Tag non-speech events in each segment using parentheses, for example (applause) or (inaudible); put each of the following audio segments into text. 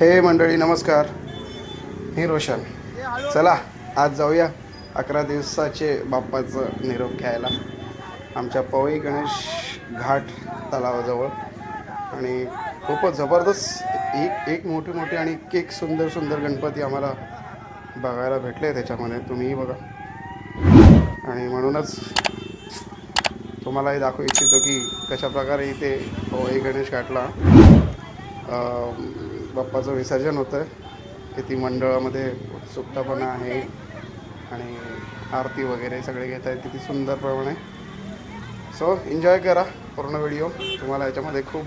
हे मंडळी नमस्कार. मी रोशन. चला आज जाऊया अकरा दिवसाचे बाप्पाचं निरोप घ्यायला. आमच्या पवई गणेश घाट तलावाजवळ. आणि खूपच जबरदस्त एक एक मोठी मोठी आणि एक सुंदर सुंदर गणपती आम्हाला बघायला भेटले त्याच्यामध्ये. तुम्हीही बघा. आणि म्हणूनच तुम्हालाही दाखवू इच्छितो की कशा प्रकारे इथे पवई गणेश घाटला बाप्पाचं विसर्जन होतं आहे किती मंडळामध्ये उत्सुकतापणा आहे आणि आरती वगैरे सगळे घेत आहेत किती सुंदरप्रमाणे सो एन्जॉय करा पूर्ण व्हिडिओ तुम्हाला याच्यामध्ये खूप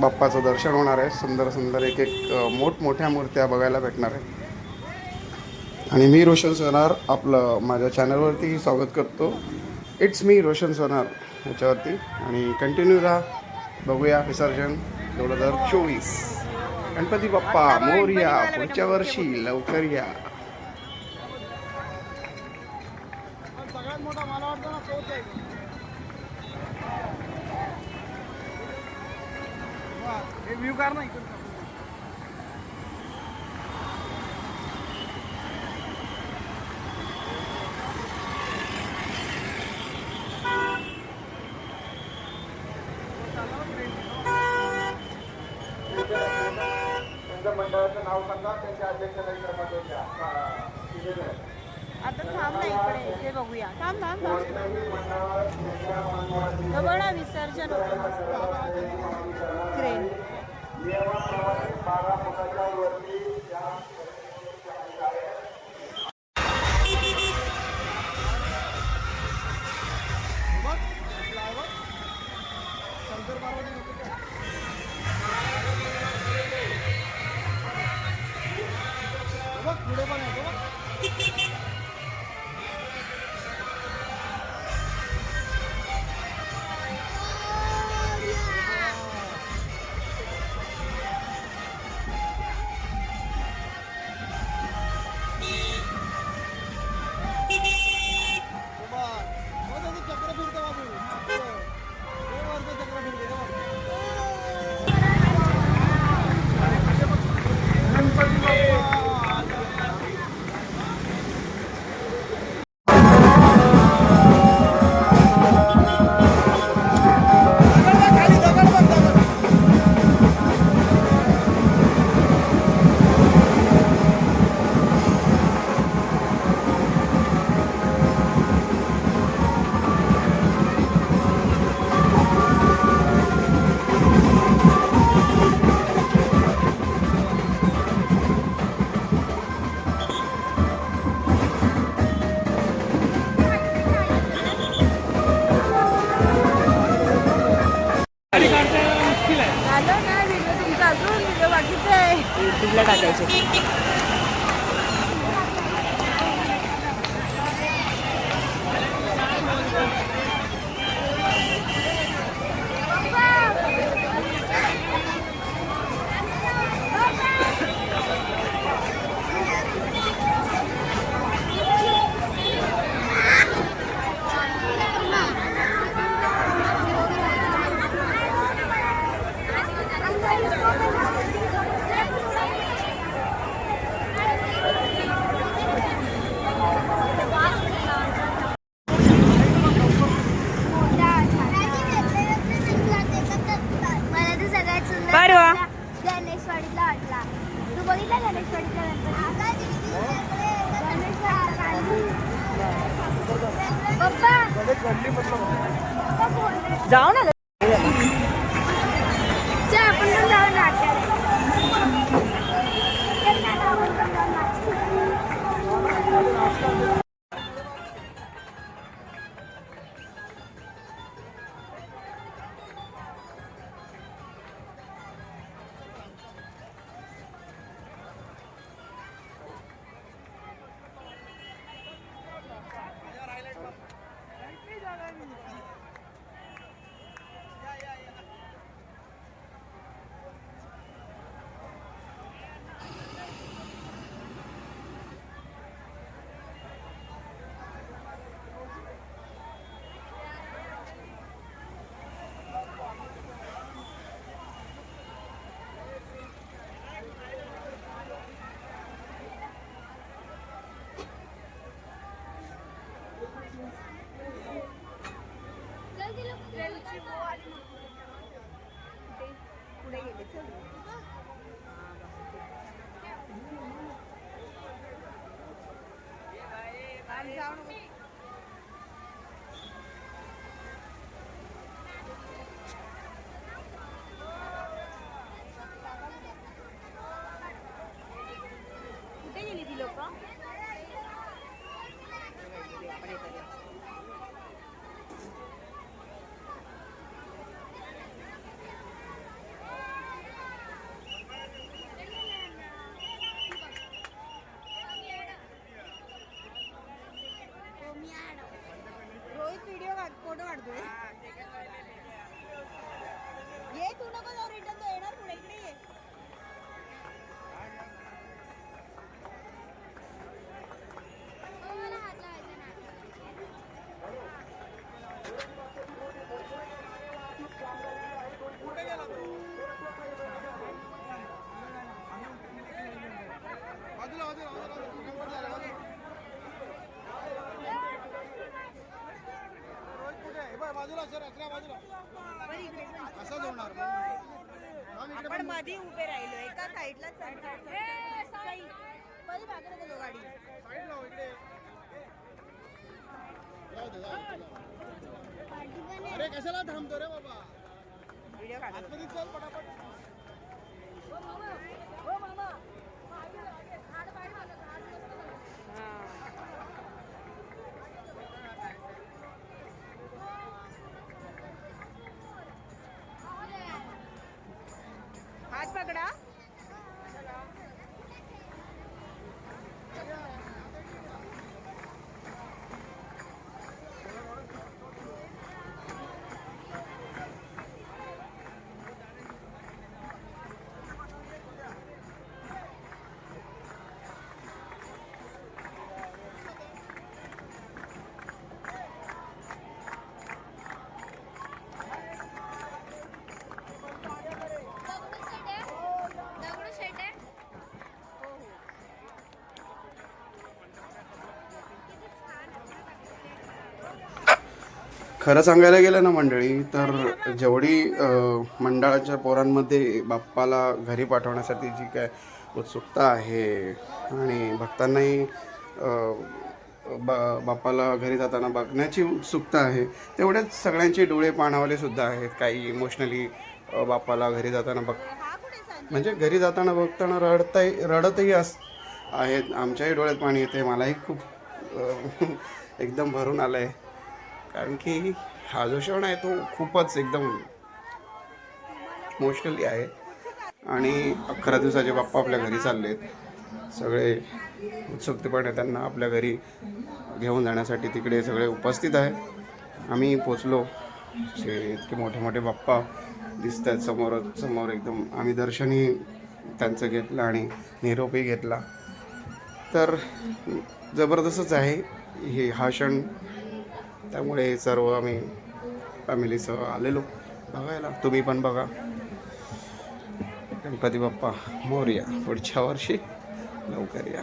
बाप्पाचं दर्शन होणार आहे. सुंदर सुंदर एक एक मोठमोठ्या मूर्त्या बघायला भेटणार आहे. आणि मी रोशन सोनार आपलं माझ्या चॅनलवरती स्वागत करतो. इट्स मी रोशन सोनार ह्याच्यावरती आणि कंटिन्यू राहा. बघूया विसर्जन. दोन हजार चोवीस. गणपती बाप्पा मोर्या पुढच्या वर्षी लवकर या. मोठा मला वाटतं ना तोच हे व्ह्यू कार नाही मंडळाचं नाव सांगा त्यांच्या अध्यक्षाला क्रमांक द्या आता थांब ना इकडे इथे बघूया थांब थांब थांब तो बघा विसर्जन होतं क्रेन. बोलले जाऊ ना थांब इकडे आपण मध्ये उभे राहिलो एका साईडला परी बाजूला गेलो गाडी. साईड लाव इकडे. अरे कशाला थांबतो रे बाबा? व्हिडिओ काढ आतमध्ये चल पटापट. खरं सांगायला गेलं ना मंडळी तर जेवढी मंडळाच्या पोरांमध्ये बाप्पाला घरी पाठवण्यासाठी जी काय उत्सुकता आहे आणि भक्तांनाही बा बाप्पाला घरी जाताना बघण्याची उत्सुकता आहे तेवढेच सगळ्यांचे डोळे पाणावले सुद्धा आहेत. काही इमोशनली बाप्पाला घरी जाताना बघ म्हणजे घरी जाताना बघताना रडताही रडतही अस आहेत. आमच्याही डोळ्यात पाणी येते मलाही खूप (laughs) एकदम भरून आलं आहे कारण की हा जो क्षण आहे तो खूपच एकदम इमोशनली आहे. आणि अकरा दिवसाचे बाप्पा आपल्या घरी चाललेत. सगळे उत्सुकतेपणे त्यांना आपल्या घरी घेऊन जाण्यासाठी तिकडे सगळे उपस्थित आहे. आम्ही पोचलो. असे इतके मोठे मोठे बाप्पा दिसत आहेत समोर समोर एकदम. आम्ही दर्शनही त्यांचं घेतलं आणि निरोपही घेतला. तर जबरदस्तच आहे. हे हा क्षण त्यामुळे सर्व आम्ही फॅमिलीसह आलेलो. बघायला. तुम्ही पण बघा. गणपती बाप्पा मोर्या पुढच्या वर्षी लवकर या.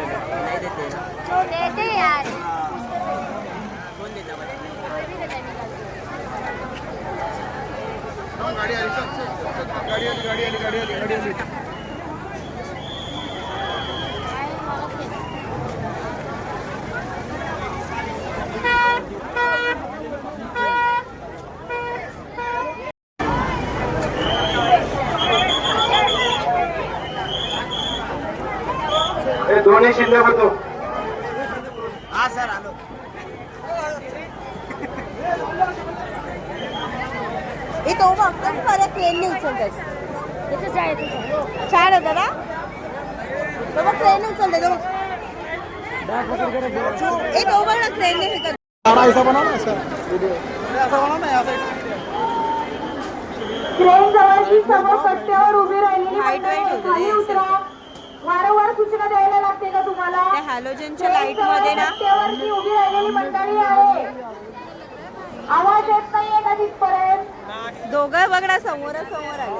देते यार कोई भी देता है निकाल के। गाडी आली चल, चल, चल. गाडी आली गाडी आली गाडी आली गाडी आली दोन्ही शिल्लक होतो हा सर आलो हे तो बघतो खरं क्रेनने उचलतात इथेच आहे इथेच छान होतं ना तो बघ क्रेनने उचलते तो. बघ. ए तो बघ ना क्रेनने हे करतो. गाना ऐसा बना ना? इसका वीडियो ऐसा बना ना यहाँ से ट्रेन जवळची समोर पट्ट्यावर उभी राहिलेली मंडळी खाली उतरा. वारंवार सूचना द्यायला लागते का तुम्हाला? त्या हॅलोजनच्या लाइटमध्ये ना पट्ट्यावरची उभी राहिलेली मंडळी आहे. आवाज येत नाहीये का तिथपर्यंत दोघं बघ ना समोरासमोर आले.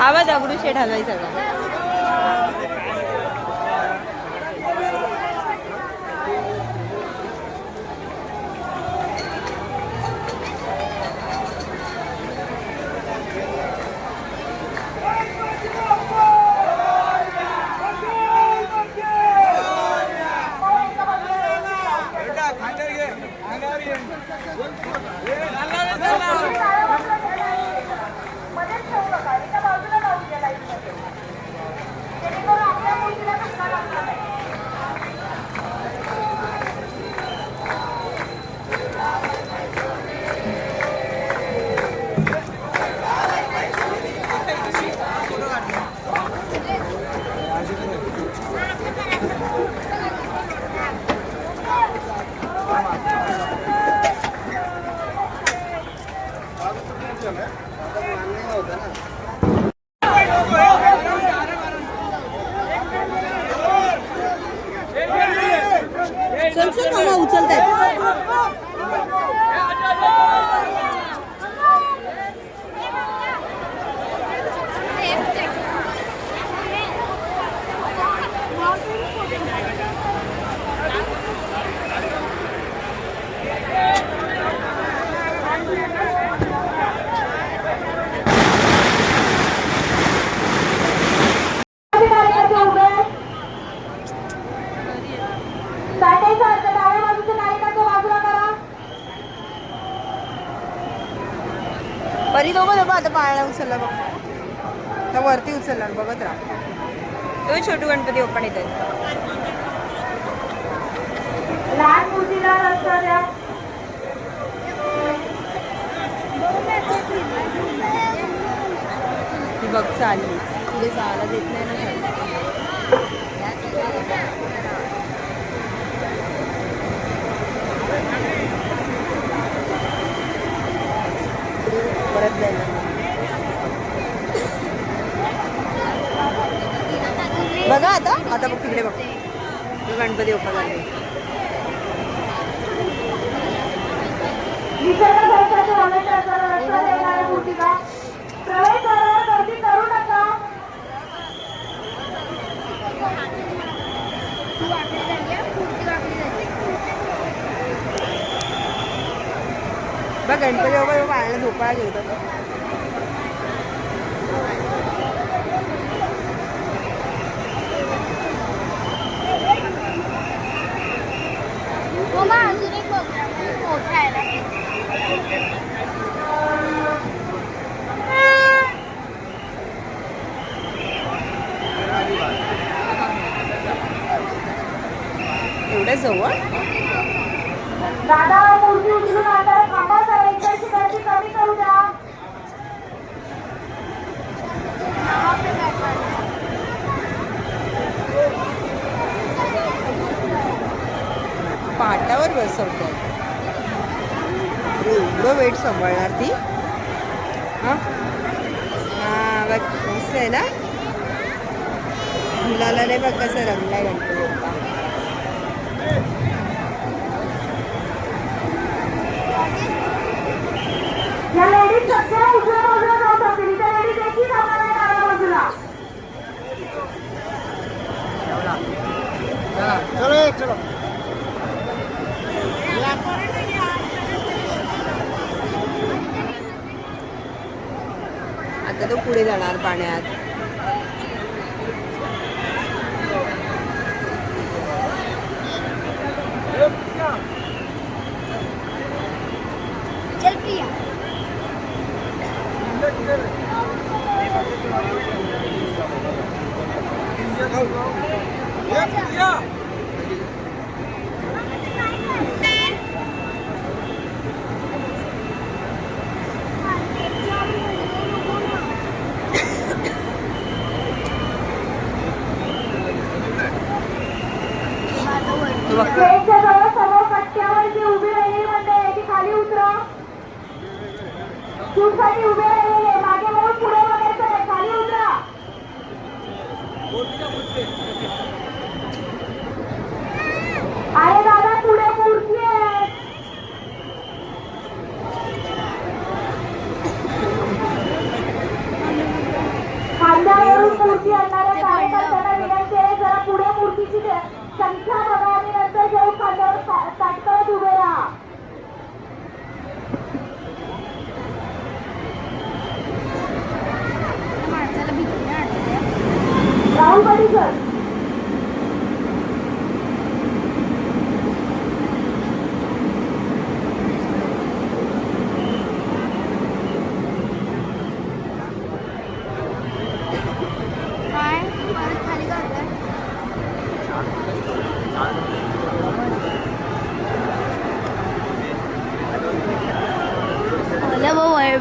आवाज दगडू शेट हलवायचा सगळा मध्येच ठेवू नका एका बाजूला लावून द्या लाईटमध्ये जेणेकरून आपल्या मुलीला धक्का लागणार नाही चल चल मामा उचलताय कार्यकर्ते उभे आहेत. साठेचा अर्थ डाव्या बाजूचे कार्यकर्ते बाजूला करा परी दोघं दोघं आता पाळणा उचलला बघ. तर वरती उचलला बघत राहा. तो छोटू गणपती ओपन येत लहान मुलीला रस्ता द्या. ती बघ चालली. तिथे जायला देत नाही ना खाली. परत जायला बघा आता आता बघ तिकडे बघ तो गणपती ओपन झाले निसर्ग संस्थेचे रमेश रस्ता देणाऱ्या मूर्तीला प्रवेशद्वारावर गर्दी करू नका. बघ गणपती बाबा झोपाळा घेतात अजून एक बघ मोठा आहे ना. एवढ्या जवळ? दादा वेट सांभाळणार ती. हा. हां बघ मस्त आहे ना? मुलाला नाही बघ कसं रंगलाय पाण्यात Yeah.